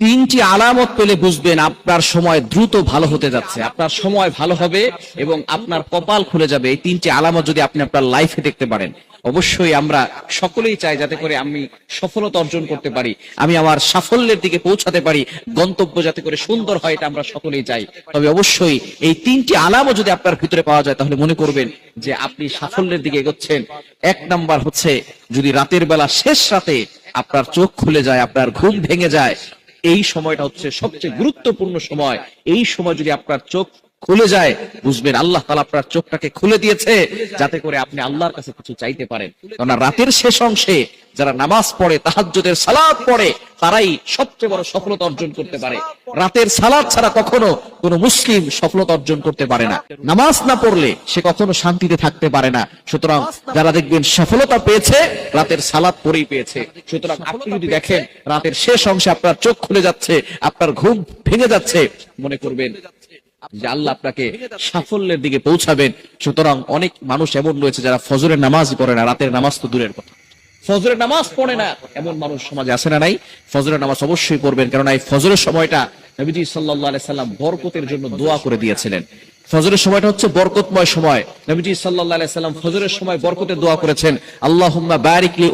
তিনটি আলামত পেলে বুঝবেন আপনার সময় দ্রুত ভালো হতে যাচ্ছে। আপনার সময় ভালো হবে এবং আপনার কপাল খুলে যাবে এই তিনটি আলামত যদি আপনি আপনার লাইফে দেখতে পারেন। অবশ্যই আমরা সকলেই চাই যাতে করে আমি সফলতা অর্জন করতে পারি, আমি আমার সাফল্যের দিকে পৌঁছাতে পারি, গন্তব্য যাতে করে সুন্দর হয় এটা আমরা সকলেই চাই। তবে অবশ্যই এই তিনটি আলামত যদি আপনার ভিতরে পাওয়া যায়, তাহলে মনে করবেন যে আপনি সাফল্যের দিকে এগোচ্ছেন। এক নাম্বার হচ্ছে, যদি রাতের বেলা শেষ রাতে আপনার চোখ খুলে যায়, আপনার ঘুম ভেঙে যায় এই সময়টা হচ্ছে সবচেয়ে গুরুত্বপূর্ণ সময়। এই সময় যদি আপনার চোখ খুলে যায়, বুঝবেন আল্লাহ তালা আপনার চোখটাকে খুলে দিয়েছে, যাতে করে আপনি আল্লাহর কাছে কিছু চাইতে পারেন। কেননা রাতের শেষ অংশে যারা নামাজ পড়ে, তাহাজ্জুদের সালাদ পড়ে, তারাই সবচেয়ে বড় সফলতা অর্জন করতে পারে। রাতের সালাদ ছাড়া কখনো কোন মুসলিম সফলতা অর্জন করতে পারে না। নামাজ না পড়লে সে কখনো শান্তিতে থাকতে পারে না। সুতরাং যারা দেখবেন সফলতা পেয়েছে, রাতের সালাদ পরেই পেয়েছে। সুতরাং আপনি যদি দেখেন রাতের শেষ অংশে আপনার চোখ খুলে যাচ্ছে, আপনার ঘুম ভেঙে যাচ্ছে, মনে করবেন যে আল্লাহ আপনাকে সাফল্যের দিকে পৌঁছাবেন। সুতরাং অনেক মানুষ এমন রয়েছে যারা ফজরের নামাজ পড়ে না রাতের নামাজ তো দূরের কথা। ফজরের নামাজ পড়ে না এমন মানুষ সমাজে আসে না নাই। ফজরের নামাজ অবশ্যই পড়বেন কেননা এই ফজরের সময়টা নবীজি সাল্লাহ সাল্লাম বরকতের জন্য দোয়া করে দিয়েছিলেন। ফজরের সময়টা হচ্ছে বরকতময় সময়। নবীজি সাল্লাল্লাহু আলাইহি সাল্লাম ফজরের সময় বরকতের দোয়া করেছেন, আল্লাহুম্মা বারিক লি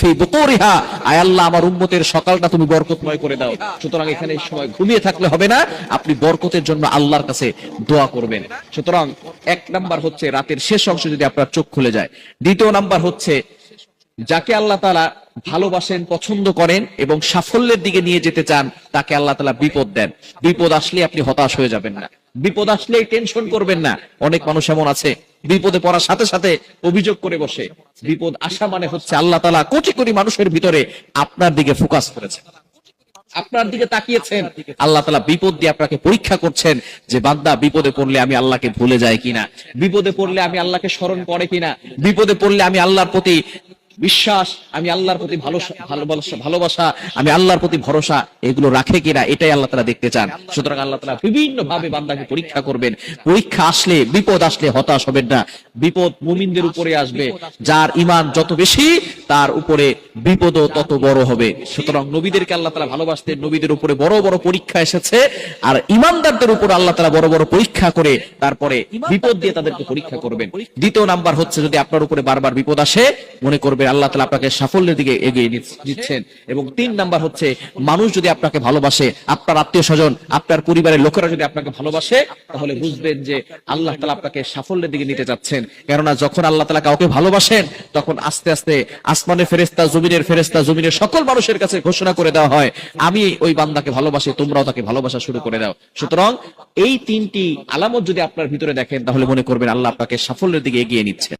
ফি বুকুরিহা আয় আল্লাহ, আমার উম্মতের সকালটা তুমি বরকতময় করে দাও। সুতরাং এখানে এই সময় ঘুমিয়ে থাকলে হবে না, আপনি বরকতের জন্য আল্লাহর কাছে দোয়া করবেন। সুতরাং এক নাম্বার হচ্ছে রাতের শেষ অংশ যদি আপনার চোখ খুলে যায়। দ্বিতীয় নাম্বার হচ্ছে, যাকে আল্লাহ তালা ভালোবাসেন, পছন্দ করেন এবং সাফল্যের দিকে নিয়ে যেতে চান, তাকে আল্লাহ তালা বিপদ দেন। বিপদ আসলে আপনি হতাশ হয়ে যাবেন না। বিপদ আসলেই টেনশন করবেন না। অনেক মানুষ এমন আছে, বিপদে পড়ার সাথে সাথে অভিযোগ করে বসে। বিপদ আসা মানে হচ্ছে আল্লাহ তালা কোটি কোটি মানুষের ভিতরে আপনার দিকে ফোকাস করেছে আপনার দিকে তাকিয়েছেন। আল্লাহ তালা বিপদ দিয়ে আপনাকে পরীক্ষা করছেন যে, বান্দা, বিপদে পড়লে আমি আল্লাহকে ভুলে যাই কিনা? বিপদে পড়লে আমি আল্লাহকে স্মরণ করে কিনা? বিপদে পড়লে আমি আল্লাহর প্রতি বিশ্বাস, আমি আল্লাহর প্রতি ভালো ভালোবাসা আমি আল্লাহর প্রতি ভরসা, এগুলো রাখে কিনা, এটাই আল্লাহ তালা দেখতে চান। সুতরাং আল্লাহ তালা বিভিন্ন ভাবে বান্দাকে পরীক্ষা করবেন। পরীক্ষা আসলে, বিপদ আসলে হতাশ হবেন না। বিপদ মুমিনদের উপরে আসবে। যার ইমান যত বেশি, তার উপরে বিপদও তত বড় হবে। সুতরাং নবীদেরকে আল্লাহ তালা ভালোবাসতেন, নবীদের উপরে বড় বড় পরীক্ষা এসেছে। আর ইমানদারদের উপর আল্লাহ তালা বড় বড় পরীক্ষা করে তারপরে বিপদ দিয়ে তাদেরকে পরীক্ষা করবেন। দ্বিতীয় নাম্বার হচ্ছে যদি আপনার উপরে বারবার বিপদ আসে, মনে করবে আল্লাহ তালা আপনাকে সাফল্যের দিকে এগিয়ে দিচ্ছেন। এবং তিন নাম্বার হচ্ছে, মানুষ যদি আপনাকে ভালোবাসে, আপনার আত্মীয় স্বজন, আপনার পরিবারের লোকেরা যদি আপনাকে ভালোবাসে, তাহলে বুঝবেন যে আল্লাহ তালা আপনাকে সাফল্যের দিকে নিতে যাচ্ছেন কেননা যখন আল্লাহ তালা কাউকে ভালোবাসেন, তখন আস্তে আস্তে আসমানের ফেরেস্তা জমিনের ফেরেস্তা জমিনের সকল মানুষের কাছে ঘোষণা করে দেওয়া হয়, আমি ওই বান্দাকে ভালোবাসি, তোমরাও তাকে ভালোবাসা শুরু করে দাও। সুতরাং এই তিনটি আলামত যদি আপনার ভিতরে দেখেন, তাহলে মনে করবেন আল্লাহ আপনাকে সাফল্যের দিকে এগিয়ে নিচ্ছে